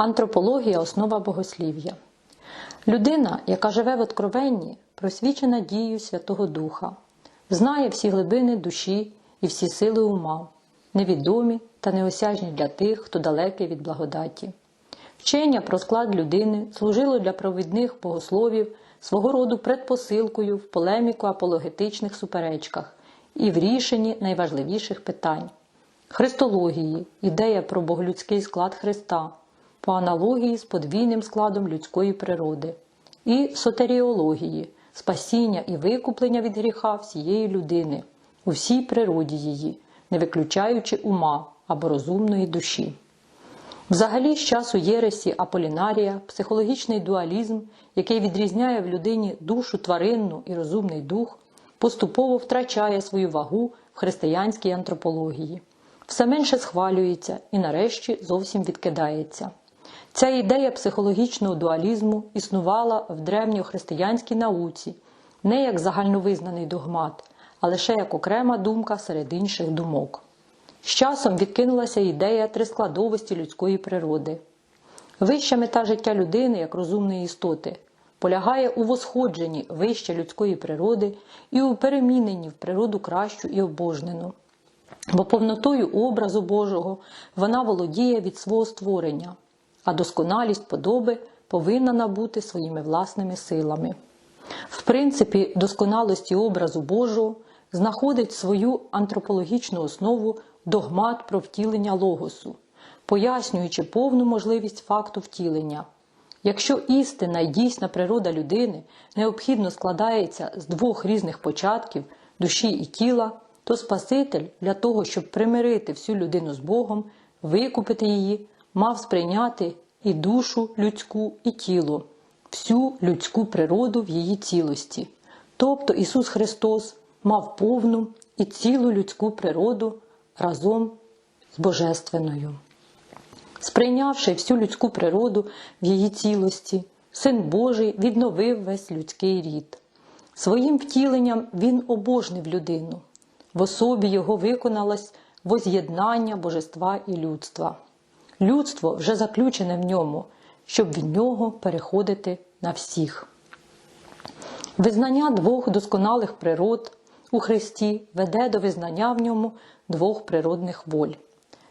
Антропологія основа богослів'я. Людина, яка живе в откровенні, просвічена дією Святого Духа, знає всі глибини душі і всі сили ума, невідомі та неосяжні для тих, хто далекий від благодаті. Вчення про склад людини служило для провідних богословів свого роду предпосилкою в полеміку апологетичних суперечках і в рішенні найважливіших питань. Христології ідея про боголюдський склад Христа по аналогії з подвійним складом людської природи, і сотеріології спасіння і викуплення від гріха всієї людини у всій природі її, не виключаючи ума або розумної душі. Взагалі, з часу Єресі Аполінарія, психологічний дуалізм, який відрізняє в людині душу тваринну і розумний дух, поступово втрачає свою вагу в християнській антропології, все менше схвалюється і нарешті зовсім відкидається. Ця ідея психологічного дуалізму існувала в древньохристиянській науці не як загальновизнаний догмат, а лише як окрема думка серед інших думок. З часом відкинулася ідея трискладовості людської природи. Вища мета життя людини як розумної істоти полягає у восходженні вище людської природи і у переміненні в природу кращу і обожнену. Бо повнотою образу Божого вона володіє від свого створення, а досконалість подоби повинна набути своїми власними силами. В принципі досконалості образу Божого знаходить свою антропологічну основу догмат про втілення логосу, пояснюючи повну можливість факту втілення. Якщо істина і дійсна природа людини необхідно складається з двох різних початків душі і тіла, то Спаситель для того, щоб примирити всю людину з Богом, викупити її, мав сприйняти і душу людську, і тіло, всю людську природу в її цілості. Тобто Ісус Христос мав повну і цілу людську природу разом з Божественною. Сприйнявши всю людську природу в її цілості, Син Божий відновив весь людський рід. Своїм втіленням Він обожнив людину. В особі його виконалось воз'єднання божества і людства. Людство вже заключене в ньому, щоб від нього переходити на всіх. Визнання двох досконалих природ у Христі веде до визнання в ньому двох природних воль.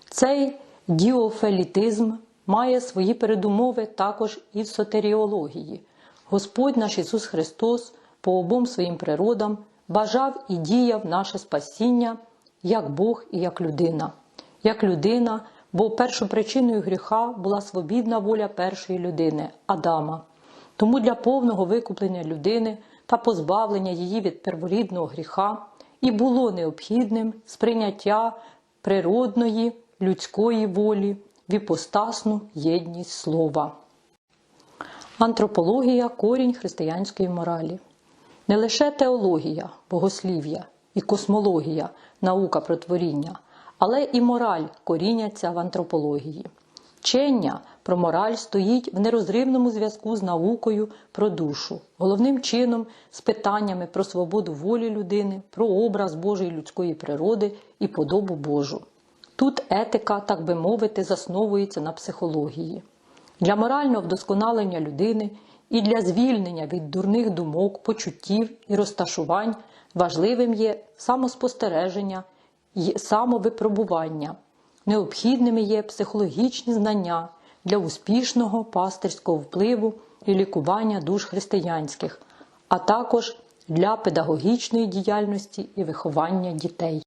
Цей діофелітизм має свої передумови також і в сотеріології. Господь наш Ісус Христос по обом своїм природам бажав і діяв наше спасіння як Бог і як людина, як людина, бо першопричиною гріха була свобідна воля першої людини Адама. Тому для повного викуплення людини та позбавлення її від перворідного гріха і було необхідним сприйняття природної людської волі в іпостасну єдність слова. Антропологія корінь християнської моралі. Не лише теологія, богослів'я і космологія, наука про творіння, але і мораль коріняться в антропології. Вчення про мораль стоїть в нерозривному зв'язку з наукою про душу, головним чином з питаннями про свободу волі людини, про образ Божої людської природи і подобу Божу. Тут етика, так би мовити, засновується на психології. Для морального вдосконалення людини і для звільнення від дурних думок, почуттів і розташувань важливим є самоспостереження самовипробування. Необхідними є психологічні знання для успішного пастирського впливу і лікування душ християнських, а також для педагогічної діяльності і виховання дітей.